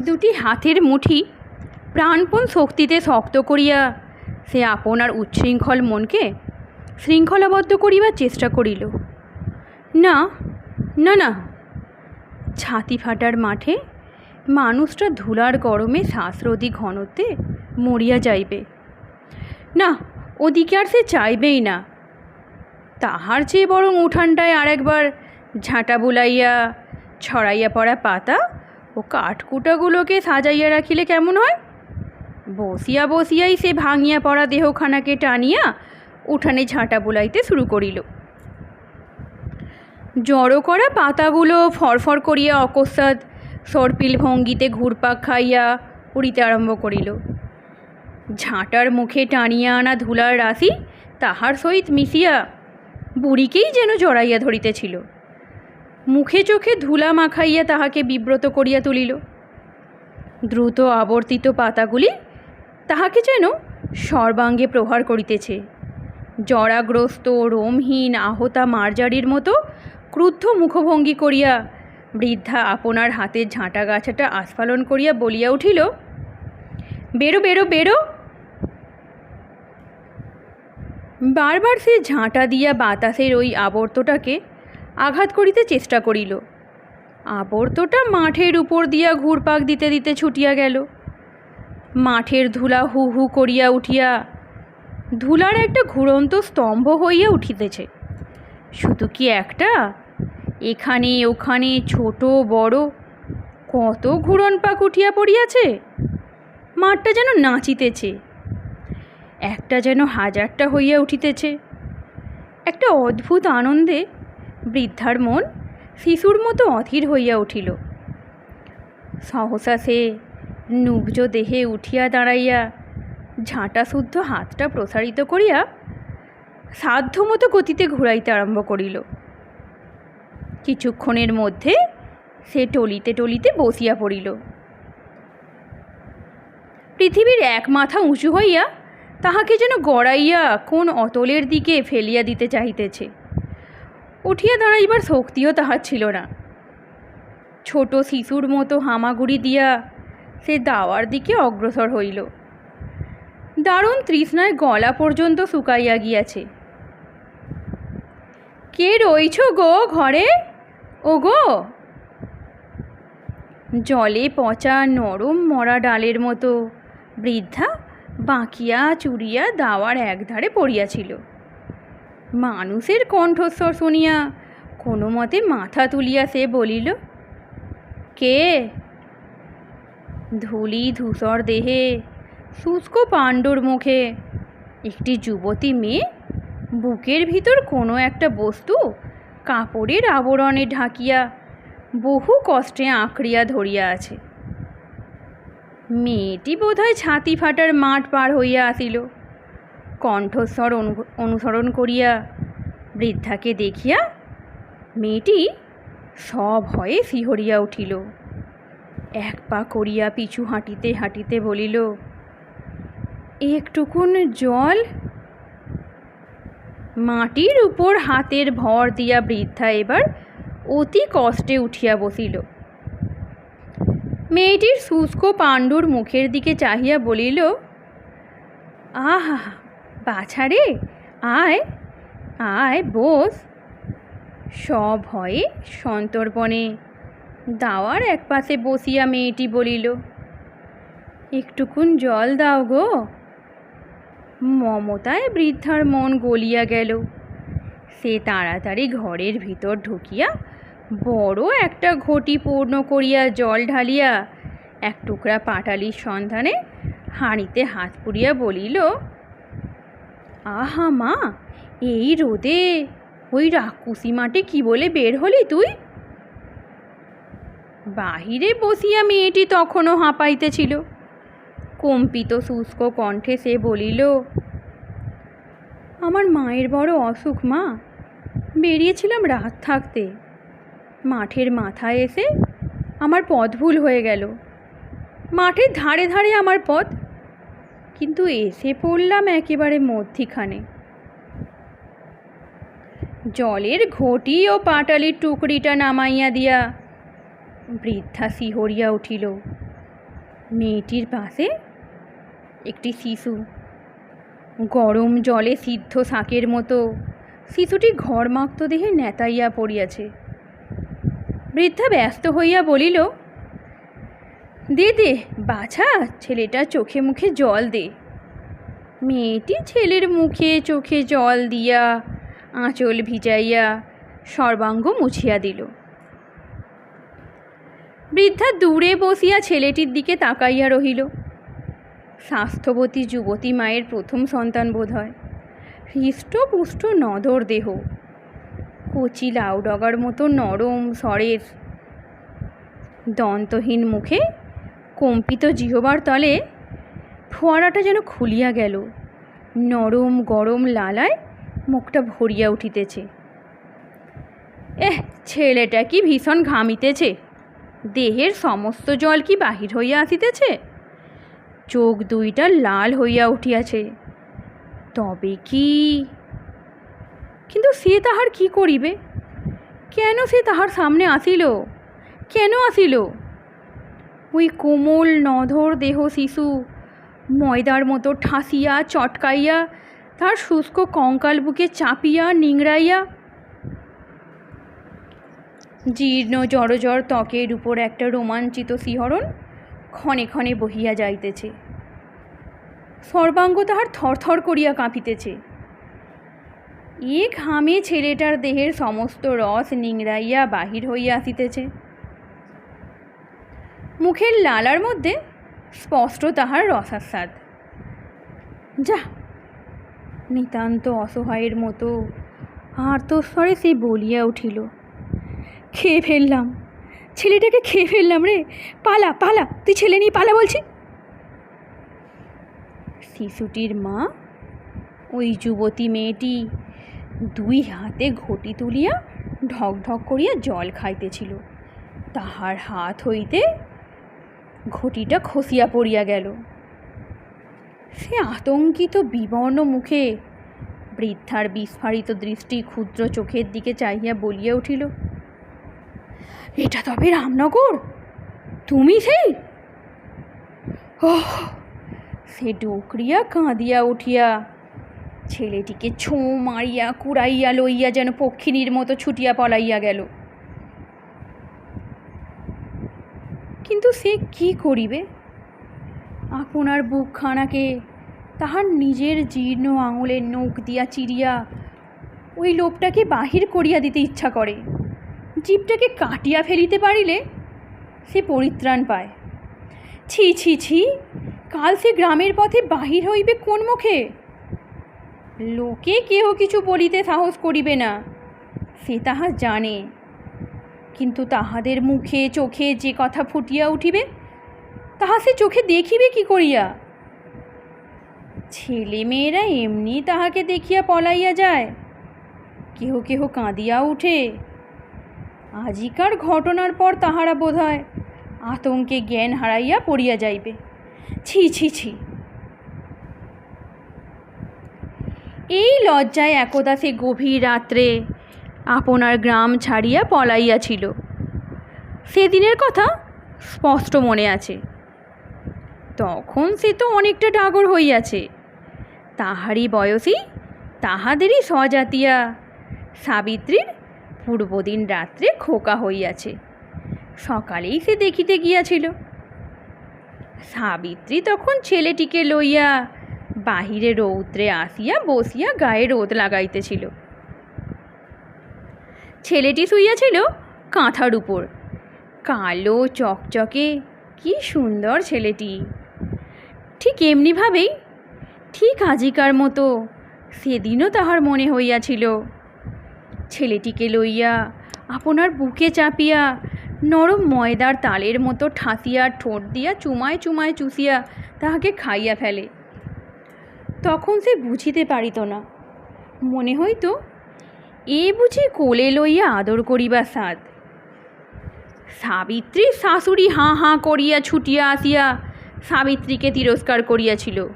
দুটি হাতের মুঠি প্রাণপণ শক্তিতে শক্ত করিয়া সে আপনার উচ্ছৃঙ্খল মনকে শৃঙ্খলাবদ্ধ করিবার চেষ্টা করিল। না না না। ছাতি ফাটার মাঠে মানুষটা ধুলার গরমে শ্বাসরোধী ঘনত্বে মরিয়া যাইবে। না, ওদিকে আর সে চাইবেই না। তাহার চেয়ে বরং উঠানটায় আরেকবার ঝাঁটা বুলাইয়া, ছড়াইয়া পড়া পাতা ও কাঠকুটাগুলোকে সাজাইয়া রাখিলে কেমন হয়? বসিয়া বসিয়াই সে ভাঙিয়া পড়া দেহখানাকে টানিয়া উঠানে ঝাঁটা বুলাইতে শুরু করিল। জড়ো করা পাতাগুলো ফরফর করিয়া অকস্মাৎ সর্পিল ভঙ্গিতে ঘুরপাক খাইয়া উড়িতে আরম্ভ করিল। ঝাঁটার মুখে টানিয়া আনা ধুলার রাশি তাহার সহিত মিশিয়া বুড়িকেই যেন জড়াইয়া ধরিতেছিল। মুখে চোখে ধুলা মাখাইয়া তাহাকে বিব্রত করিয়া তুলিল। দ্রুত আবর্তিত পাতাগুলি তাহাকে যেন সর্বাঙ্গে প্রহার করিতেছে। জরাগ্রস্ত, রোমহীন, আহতা মার্জারির মতো ক্রুদ্ধ মুখভঙ্গি করিয়া বৃদ্ধা আপনার হাতের ঝাঁটা গাছাটা আস্ফালন করিয়া বলিয়া উঠিল, বেরো বেরো বেরো। বারবার সে ঝাঁটা দিয়া বাতাসের ওই আবর্তটাকে আঘাত করিতে চেষ্টা করিল। আবর্তটা মাঠের উপর দিয়া ঘুরপাক দিতে দিতে ছুটিয়া গেল। মাঠের ধুলা হু হু করিয়া উঠিয়া ধুলার একটা ঘুরন্ত স্তম্ভ হইয়া উঠিতেছে। শুধু কি একটা? এখানে ওখানে ছোট, বড়, কত ঘুরন পাক উঠিয়া পড়িয়াছে। মাঠটা যেন নাচিতেছে। একটা যেন হাজারটা হইয়া উঠিতেছে। একটা অদ্ভুত আনন্দে বৃদ্ধার মন শিশুর মতো অধীর হইয়া উঠিল। সহসা সে নুব্জ দেহে উঠিয়া দাঁড়াইয়া ঝাঁটা শুদ্ধ হাতটা প্রসারিত করিয়া সাধ্যমতো গতিতে ঘুরাইতে আরম্ভ করিল। কিছুক্ষণের মধ্যে সে টলিতে টলিতে বসিয়া পড়িল। পৃথিবীর এক মাথা উঁচু হইয়া তাহাকে যেন গড়াইয়া কোন অতলের দিকে ফেলিয়া দিতে চাহিতেছে। উঠিয়া দাঁড়াইবার শক্তিও তাহার ছিল না। ছোট শিশুর মতো হামাগুড়ি দিয়া সে দাওয়ার দিকে অগ্রসর হইল। দারুণ তৃষ্ণায় গলা পর্যন্ত শুকাইয়া গিয়াছে। কে রইছ গো ঘরে? ও গো জলে পচা নরম মরা ডালের মতো বৃদ্ধা বাঁকিয়া চুরিয়া দাওয়ার একধারে পড়িয়াছিল। মানুষের কণ্ঠস্বর শুনিয়া কোনো মতে মাথা তুলিয়া সে বলিল, কে? ধুলি ধূসর দেহে, শুষ্ক পাণ্ডুর মুখে, একটি যুবতী মেয়ে? বুকের ভিতর কোনো একটা বস্তু কাপড়ের আবরণে ঢাকিয়া বহু কষ্টে আঁকড়িয়া ধরিয়া আছে। মেয়েটি বোধহয় ছাতি ফাটার মাঠ পার হইয়া আসিল। কণ্ঠস্বর অনু- অনুসরণ করিয়া বৃদ্ধাকে দেখিয়া মেয়েটি সব সভয়ে শিহরিয়া উঠিল। এক পা করিয়া পিছু হাঁটিতে হাঁটিতে বলিল, একটুকুন জল? মাটির উপর হাতের ভর দিয়া বৃদ্ধা এবার অতি কষ্টে উঠিয়া বসিল। মেয়েটির শুষ্ক পাণ্ডুর মুখের দিকে চাহিয়া বলিল, আহা বাছারে, আয় আয় বস। সভয়ে সন্তর্পণে দাওয়ার এক পাশে বসিয়া মেয়েটি বলিল, একটুকুন জল দাও গো। মমতায় বৃদ্ধার মন গলিয়া গেল। সে তাড়াতাড়ি ঘরের ভিতর ঢুকিয়া বড় একটা ঘটি পূর্ণ করিয়া জল ঢালিয়া এক টুকরা পাটালির সন্ধানে হাঁড়িতে হাত পুড়িয়া বলিল আহা মা এই রোদে ওই রাক্ষুসি মাঠে কি বলে বের হলি তুই? বাহিরে বসিয়া মেয়েটি তখনও হাঁপাইতেছিল। কম্পিত শুষ্ক কণ্ঠে সে বলিল, আমার মায়ের বড় অসুখ মা। বেরিয়েছিলাম রাত থাকতে। মাঠের মাথায় এসে আমার পথ ভুল হয়ে গেল। মাঠের ধারে ধারে আমার পথ কিন্তু এসে পড়লাম একেবারে মধ্যিখানে। জলের ঘটি ও পাটালির টুকরিটা নামাইয়া দিয়া বৃদ্ধা শিহরিয়া উঠিল। মেয়েটির পাশে একটি শিশু। গরম জলে সিদ্ধ শাকের মতো শিশুটি ঘরমাক্ত দেহে নেতাইয়া পড়িয়াছে। বৃদ্ধা ব্যস্ত হইয়া বলিল দে দে বাছা, ছেলেটা চোখে মুখে জল দে। মেয়েটি ছেলের মুখে চোখে জল দিয়া, আঁচল ভিজাইয়া সর্বাঙ্গ মুছিয়া দিল। বৃদ্ধা দূরে বসিয়া ছেলেটির দিকে তাকাইয়া রহিল। স্বাস্থ্যবতী যুবতী মায়ের প্রথম সন্তান বোধ হয় হৃষ্টপুষ্ট নদর দেহ। কচি লাউডগার মতো নরম সরের দন্তহীন মুখে কম্পিত জিহবার তলে ফোয়ারাটা যেন খুলিয়া গেল। নরম গরম লালায় মুখটা ভরিয়া উঠিতেছে। এহ, ছেলেটা কি ভীষণ ঘামিতেছে। দেহের সমস্ত জল কি বাহির হইয়া আসিতেছে? চোখ দুইটা লাল হইয়া উঠিয়াছে। তবে কি? কিন্তু সে তাহার কি করিবে? কেন সে তাহার সামনে আসিল? কেন আসিল? ওই কোমল নধর দেহ শিশু। ময়দার মতো ঠাসিয়া চটকাইয়া, তার শুষ্ক কঙ্কাল বুকে চাপিয়া নিংড়াইয়া। জীর্ণ জড়জড় ত্বকের উপর একটা রোমাঞ্চিত শিহরণ ক্ষণে ক্ষণে বহিয়া যাইতেছে। সর্বাঙ্গ তাহার থরথর করিয়া কাঁপিতেছে। এ ঘামে ছেলেটার দেহের সমস্ত রস নিংড়াইয়া বাহির হইয়া আসিতেছে। মুখের লালার মধ্যে স্পষ্ট তাহার রসাস্বাদ। যা, নিতান্ত অসহায়ের মতো আর্তস্বরে সে বলিয়া উঠিল, খেয়ে ফেললাম, ছেলেটাকে খেয়ে ফেললাম রে, পালা পালা, তুই ছেলে নিয়ে পালা বলছি? শিশুটির মা, ওই যুবতী মেয়েটি দুই হাতে ঘটি তুলিয়া ঢক ঢক করিয়া জল খাইতেছিল। তাহার হাত হইতে ঘটিটা খসিয়া পড়িয়া গেল। সে আতঙ্কিত বিবর্ণ মুখে বৃদ্ধার বিস্ফারিত দৃষ্টি ক্ষুদ্র চোখের দিকে চাহিয়া বলিয়া উঠিল, এটা তবে রামনগর? তুমি সেই? সে ডুকরিয়া কাঁদিয়া উঠিয়া ছেলেটিকে ছোঁ মারিয়া কুড়াইয়া লইয়া যেন পক্ষিণীর মতো ছুটিয়া পলাইয়া গেল। কিন্তু সে কি করিবে? আপনার বুকখানাকে তাহার নিজের জীর্ণ আঙুলের নখ দিয়া চিরিয়া ওই লোকটাকে বাহির করিয়া দিতে ইচ্ছা করে। জীবটাকে কাটিয়া ফেলিতে পারিলে সে পরিত্রাণ পায়। ছি ছি ছি, কাল সে গ্রামের পথে বাহির হইবে কোন মুখে? লোকে কেহ কিছু বলিতে সাহস করিবে না। সে তাহা জানে। কিন্তু তাহাদের মুখে চোখে যে কথা ফুটিয়া উঠিবে, তাহা সে চোখে দেখিবে কি করিয়া? ছেলে মেয়েরা এমনি তাহাকে দেখিয়া পলাইয়া যায়। কেহ কেহ কাঁদিয়া উঠে। আজিকার ঘটনার পর তাহারা বোধ হয় আতঙ্কে জ্ঞান হারাইয়া পড়িয়া যাইবে। ছি ছি ছি। এই লজ্জায় একদা সে গভীর রাত্রে আপনার গ্রাম ছাড়িয়া পলাইয়াছিল সেদিনের কথা স্পষ্ট মনে আছে। তখন সে তো অনেকটা ডাগর হইয়াছে। তাহারই বয়সী তাহাদেরই স্বজাতিয়া সাবিত্রীর পূর্বদিন রাত্রে খোকা হইয়াছে। সকালেই সে দেখিতে গিয়াছিল। সাবিত্রী তখন ছেলেটিকে লইয়া বাহিরে রৌদ্রে আসিয়া বসিয়া গায়ে রোদ লাগাইতেছিল। ছেলেটি শুইয়াছিল কাঁথার উপর। কালো চকচকে, কি সুন্দর ছেলেটি। ঠিক এমনিভাবেই, ঠিক আজিকার মতো সেদিনও তাহার মনে হইয়াছিল। ছেলেটিকে লইয়া আপনার বুকে চাপিয়া নরম ময়দার তালের মতো ঠাসিয়া, ঠোঁট দিয়া চুমায় চুমায় চুষিয়া তাহাকে খাইয়া ফেলে। তখন সে বুঝিতে পারিত না। মনে হইতো এ বুঝি কোলে লইয়া আদর করিবার সাদ সাবিত্রী শাশুড়ি হাঁ হাঁ করিয়া ছুটিয়া আসিয়া সাবিত্রীকে তিরস্কার করিয়াছিল।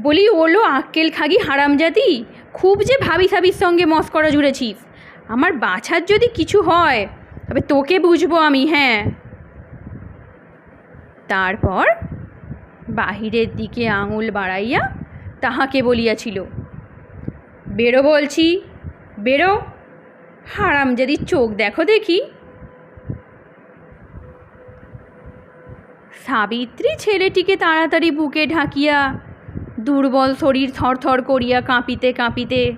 বলি, ওলো আক্কেল খাগি হারামজাতি খুব যে ভাবি সাবির সঙ্গে মস্করা জুড়েছিস আমার বাছার যদি কিছু হয়, তবে তোকে বুঝব আমি হ্যাঁ। তারপর বাহিরের দিকে আঙুল বাড়াইয়া তাহাকে বলিয়াছিল বেরো বলছি। বেরো? হারাম যদি চোখ দেখো দেখি। সাবিত্রী ছেলেটিকে তাড়াতাড়ি বুকে ঢাকিয়া দুর্বল শরীর থরথর করিয়া কাঁপিতে কাঁপিতে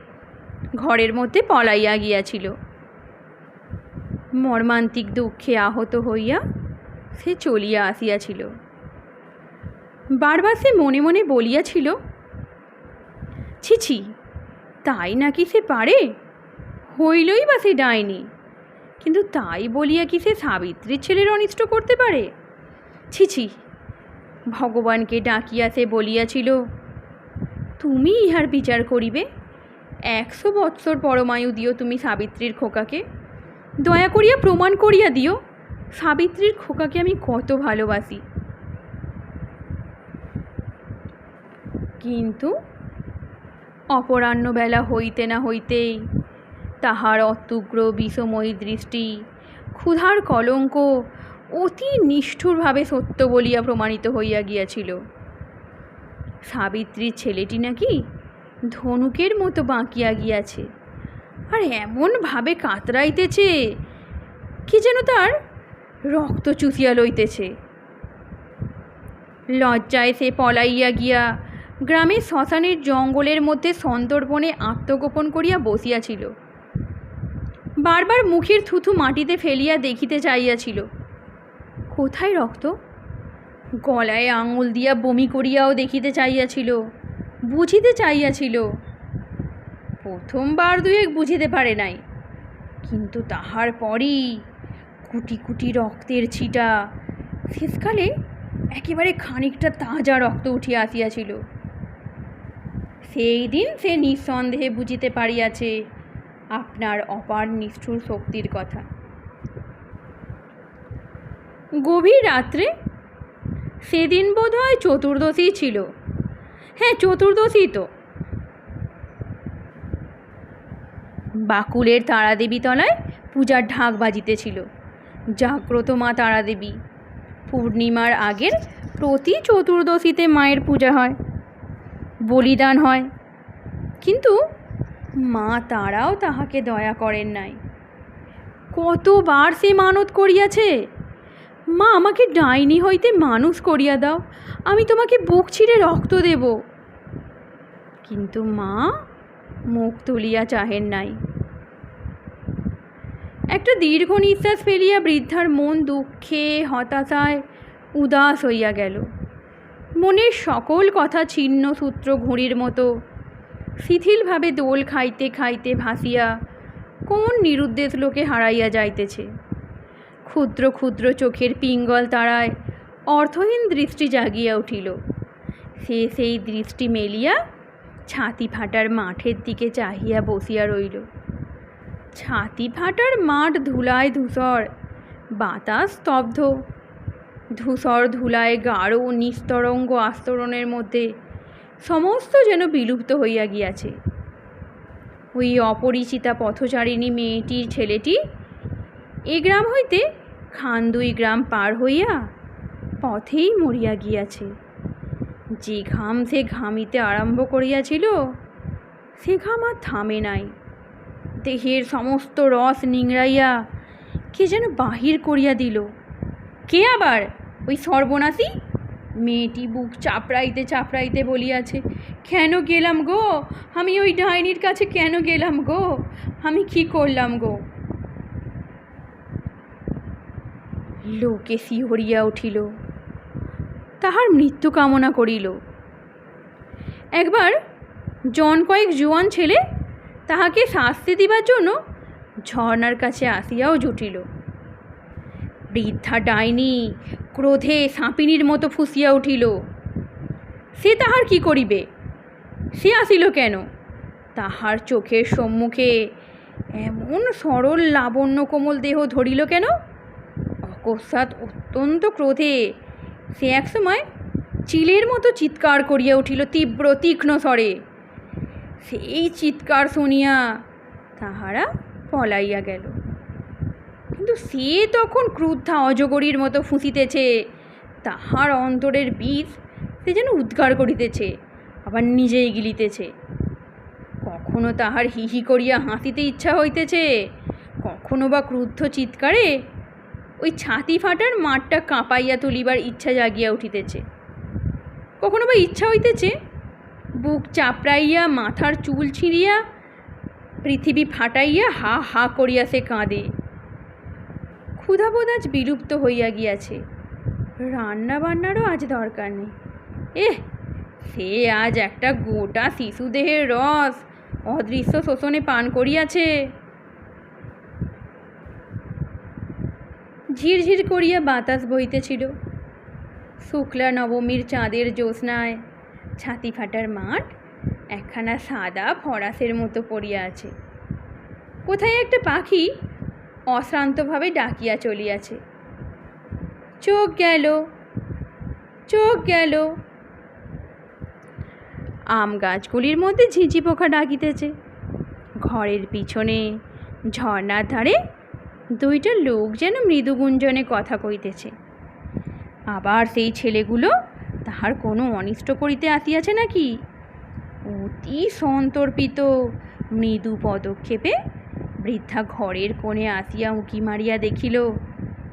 ঘরের মধ্যে পলাইয়া গিয়াছিল। মর্মান্তিক দুঃখে আহত হইয়া সে চলিয়া আসিয়াছিল। বারবার সে মনে মনে বলিয়াছিল ছি ছি তাই নাকি সে পারে? হইলই বা সে ডাইনি। কিন্তু তাই বলিয়া কি সে সাবিত্রীর ছেলের অনিষ্ট করতে পারে? ছি ছি, ভগবানকে ডাকিয়া সে বলিয়াছিল, তুমি ইহার বিচার করিবে? একশো বৎসর পরমায়ু দিও তুমি সাবিত্রীর খোকাকে। দয়া করিয়া প্রমাণ করিয়া দিও, সাবিত্রীর খোকাকে আমি কত ভালোবাসি। কিন্তু অপরাহ্নবেলা হইতে না হইতেই তাহার অত্যুগ্র বিষময়ী দৃষ্টি, ক্ষুধার কলঙ্ক অতি নিষ্ঠুরভাবে সত্য বলিয়া প্রমাণিত হইয়া গিয়াছিল। সাবিত্রীর ছেলেটি নাকি ধনুকের মতো বাঁকিয়া গিয়াছে, আর এমনভাবে কাতরাইতেছে কি যেন তার রক্ত চুষিয়া লইতেছে। লজ্জায় সে পলাইয়া গিয়া গ্রামের শ্মশানের জঙ্গলের মধ্যে সন্দর্পণে আত্মগোপন করিয়া বসিয়াছিল। বারবার মুখের থুথু মাটিতে ফেলিয়া দেখিতে চাইয়াছিল কোথায় রক্ত? গলায় আঙুল দিয়া বমি করিয়াও দেখিতে চাইয়াছিল বুঝিতে চাইয়াছিল প্রথমবার দুয়েক বুঝিতে পারে নাই, কিন্তু তাহার পরই কুটি কুটি রক্তের ছিটা, শেষকালে একেবারে খানিকটা তাজা রক্ত উঠিয়া আসিয়াছিল। সেই দিন সে নিঃসন্দেহে বুঝিতে পারিয়াছে আপনার অপার নিষ্ঠুর শক্তির কথা। গভীর রাত্রে সেদিন বোধ হয় চতুর্দশী ছিল। হ্যাঁ চতুর্দশী তো। বাকুলের তারাদেবী তলায় পূজার ঢাক বাজিতেছিল। জাগ্রত মা তারাদেবী, পূর্ণিমার আগের প্রতি চতুর্দশীতে মায়ের পূজা হয়। বলিদান হয়। কিন্তু মা তারাও তাহাকে দয়া করেন নাই। কতবার সে মানত করিয়াছে? মা, আমাকে ডাইনি হইতে মানুষ করিয়া দাও, আমি তোমাকে বুক ছিঁড়ে রক্ত দেব। কিন্তু মা মুখ তুলিয়া চাহেন নাই। একটা দীর্ঘ নিঃশ্বাস ফেলিয়া বৃদ্ধার মন দুঃখে, হতাশায় উদাস হইয়া গেল। মনের সকল কথা ছিন্ন সূত্র ঘুড়ির মতো। শিথিলভাবে দোল খাইতে খাইতে ভাসিয়া কোন নিরুদ্দেশ লোকে হারাইয়া যাইতেছে? ক্ষুদ্র ক্ষুদ্র চোখের পিঙ্গল তারায় অর্থহীন দৃষ্টি জাগিয়া উঠিল। সে সেই দৃষ্টি মেলিয়া ছাতি ফাটার মাঠের দিকে চাহিয়া বসিয়া রইল। ছাতি ফাটার মাঠ ধুলায় ধূসর, বাতাস স্তব্ধ। ধূসর ধুলায় গাঢ় নিস্তরঙ্গ আস্তরণের মধ্যে সমস্ত যেন বিলুপ্ত হইয়া গিয়াছে। ওই অপরিচিতা পথচারিণী মেয়েটির ছেলেটি এ গ্রাম হইতে খান দুই গ্রাম পার হইয়া পথেই মরিয়া গিয়াছে। যে ঘাম সে ঘামিতে আরম্ভ করিয়াছিল, সে ঘাম আর থামে নাই। দেহের সমস্ত রস নিংড়াইয়া কে যেন বাহির করিয়া দিল। কে আবার? ওই সর্বনাশী? মেয়েটি বুক চাপড়াইতে চাপড়াইতে বলিয়াছে, কেন গেলাম গো? আমি ওই ডাইনির কাছে কেন গেলাম গো? আমি কি করলাম গো? লোকে শিহরিয়া উঠিল, তাহার মৃত্যু কামনা করিল। একবার জন কয়েক জোয়ান ছেলে তাহাকে শাস্তি দিবার জন্য ঝর্নার কাছে আসিয়াও জুটিল। বৃদ্ধা ডাইনি ক্রোধে সাপিনীর মতো ফুসিয়া উঠিল। সে তাহার কি করিবে? সে আসিল কেন? তাহার চোখের সম্মুখে এমন সরল লাবণ্য কোমল দেহ ধরিল কেন? অকস্মাৎ অত্যন্ত ক্রোধে সে একসময় চিলের মতো চিৎকার করিয়া উঠিল তীব্র তীক্ষ্ণ স্বরে। সেই চিৎকার শুনিয়া তাহারা পলাইয়া গেল। কিন্তু সে তখন ক্রুদ্ধা অজগরীর মতো ফুঁসিতেছে। তাহার অন্তরের বীজ সে যেন উদ্গার করিতেছে, আবার নিজেই গিলিতেছে। কখনো তাহার হিহি করিয়া হাসিতে ইচ্ছা হইতেছে, কখনো বা ক্রুদ্ধ চিৎকারে ওই ছাতি ফাটার মাঠটা কাঁপাইয়া তুলিবার ইচ্ছা জাগিয়া উঠিতেছে। কখনো বা ইচ্ছা হইতেছে, বুক চাপড়াইয়া, মাথার চুল ছিঁড়িয়া, পৃথিবী ফাটাইয়া হা হা করিয়া সে কাঁদে। ক্ষুধাবোধ আজ বিলুপ্ত হইয়া গিয়াছে। রান্না বান্নারও আজ দরকার নেই। এহ, সে আজ একটা গোটা শিশুদেহের রস অদৃশ্য শোষণে পান করিয়াছে। ঝিরঝির করিয়া বাতাস বইতেছিল শুক্লা নবমীর চাঁদের জ্যোৎস্নায় ছাতি ফাটার মাঠ একখানা সাদা ফরাসের মতো পড়িয়া আছে। কোথায় একটা পাখি অশ্রান্তভাবে ডাকিয়া চলিয়াছে। চোখ গেল চোখ গেল। আম গাছগুলির মধ্যে ঝিঝি পোকা ডাকিতেছে। ঘরের পিছনে ঝর্ণার ধারে দুইটা লোক যেন মৃদু গুঞ্জনে কথা কইতেছে আবার সেই ছেলেগুলো তাহার কোনো অনিষ্ট করিতে আসিয়াছে নাকি? অতি সন্তর্পিত মৃদু পদক্ষেপে বৃদ্ধা ঘরের কোণে আসিয়া উঁকি মারিয়া দেখিল,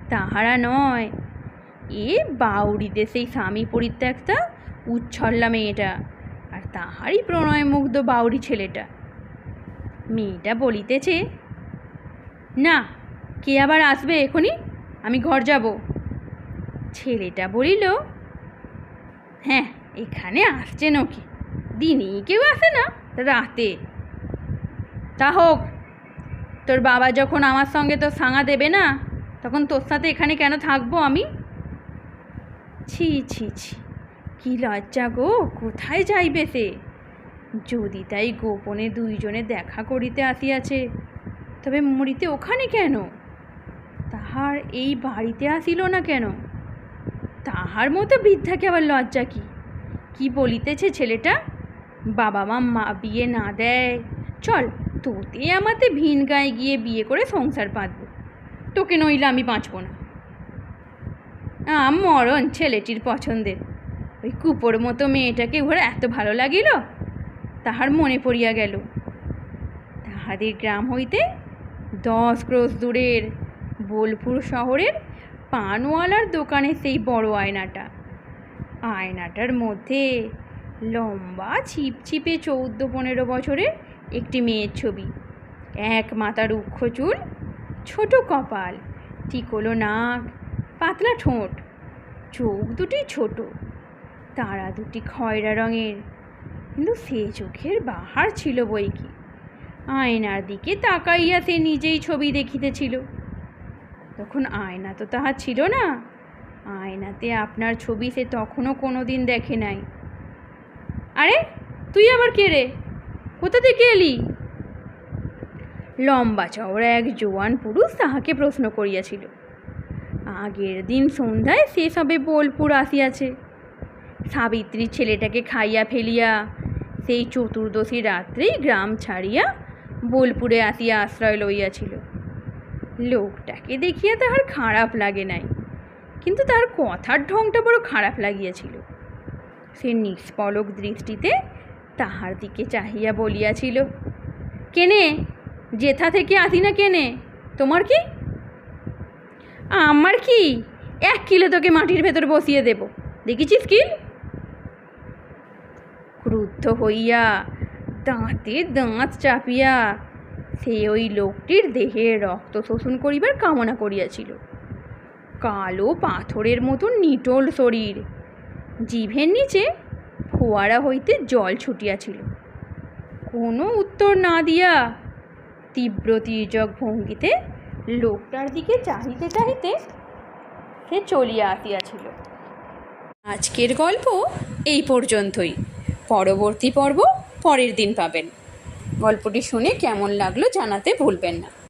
তাহারা নয়। এ বাউরিতে সেই স্বামী পরিত্যক্তা, উচ্ছল্লা মেয়েটা, আর তাহারই প্রণয়মুগ্ধ বাউরি ছেলেটা। মেয়েটা বলিতেছে, না, কে আবার আসবে এখনই আমি ঘর যাব। ছেলেটা বলিল হ্যাঁ এখানে আসছে নাকি দিনই কেউ আসে না, রাতে। তা হোক তোর বাবা যখন আমার সঙ্গে তো সাঙা দেবে না, তখন তোর সাথে এখানে কেন থাকব আমি? ছি ছি ছি, কি লজ্জা গো, কোথায় যাইবে সে? যদি তাই গোপনে দুইজনে দেখা করিতে আসিয়াছে, তবে মরিতে ওখানে কেন? তাহার এই বাড়িতে আসিল না কেন? তাহার মতো বৃদ্ধাকে আবার লজ্জা কি? কি বলিতেছে ছেলেটা? বাবা মা মা বিয়ে না দেয়। চল তোতে আমাতে ভিন গায়ে গিয়ে বিয়ে করে সংসার পাতব তোকে নইলে আমি বাঁচব না। মরণ ছেলেটির পছন্দের। ওই কুপোর মতো মেয়েটাকে ওর এত ভালো লাগিল? তাহার মনে পড়িয়া গেল, তাহাদের গ্রাম হইতে দশ ক্রোশ দূরের বোলপুর শহরের পানওয়ালার দোকানে সেই বড় আয়নাটা। আয়নাটার মধ্যে লম্বা ছিপছিপে চৌদ্দ পনেরো বছরের একটি মেয়ের ছবি। এক মাথা রুক্ষ চুল, ছোট কপাল, টিকলো নাক, পাতলা ঠোঁট, চোখ দুটি ছোট, তারা দুটি খয়রা রঙের। কিন্তু সে চোখের বাহার ছিল বই কি? আয়নার দিকে তাকাইয়া সে নিজেই ছবি দেখিতেছিল। তখন আয়না তো তাহার ছিল না। আয়নাতে আপনার ছবি সে তখনও কোনো দিন দেখে নাই। আরে, তুই আবার কে রে? কোথা থেকে এলি? লম্বা চওড়া এক জোয়ান পুরুষ তাহাকে প্রশ্ন করিয়াছিল। আগের দিন সন্ধ্যায় সে সবে বোলপুর আসিয়াছে। সাবিত্রী ছেলেটাকে খাইয়া ফেলিয়া সেই চতুর্দশী রাত্রেই গ্রাম ছাড়িয়া বোলপুরে আসিয়া আশ্রয় লইয়াছিল। লোকটাকে দেখিয়া তাহার খারাপ লাগে নাই, কিন্তু তার কথার ঢংটা বড় খারাপ লাগিয়াছিল। সে নিষ্পলক দৃষ্টিতে তাহার দিকে চাহিয়া বলিয়াছিল, কেনে? জেথা থেকে আসি না কেনে? তোমার কি? আমার কি? এক কিলো তোকে মাটির ভেতর বসিয়ে দেব। দেখেছিস কি ক্রুদ্ধ হইয়া দাঁতে দাঁত চাপিয়া সে ওই লোকটির দেহে রক্ত শোষণ করিবার কামনা করিয়াছিল। কালো পাথরের মতন নিটোল শরীর, জিভের নিচে ফোয়ারা হইতে জল ছুটিয়াছিল। কোনো উত্তর না দিয়া তীব্র তীর্যক ভঙ্গিতে লোকটার দিকে চাহিতে চাহিতে সে চলিয়া আসিয়াছিল। আজকের গল্প এই পর্যন্তই। পরবর্তী পর্ব পরের দিন পাবেন। গল্পটি শুনে কেমন লাগল জানাতে ভুলবেন না।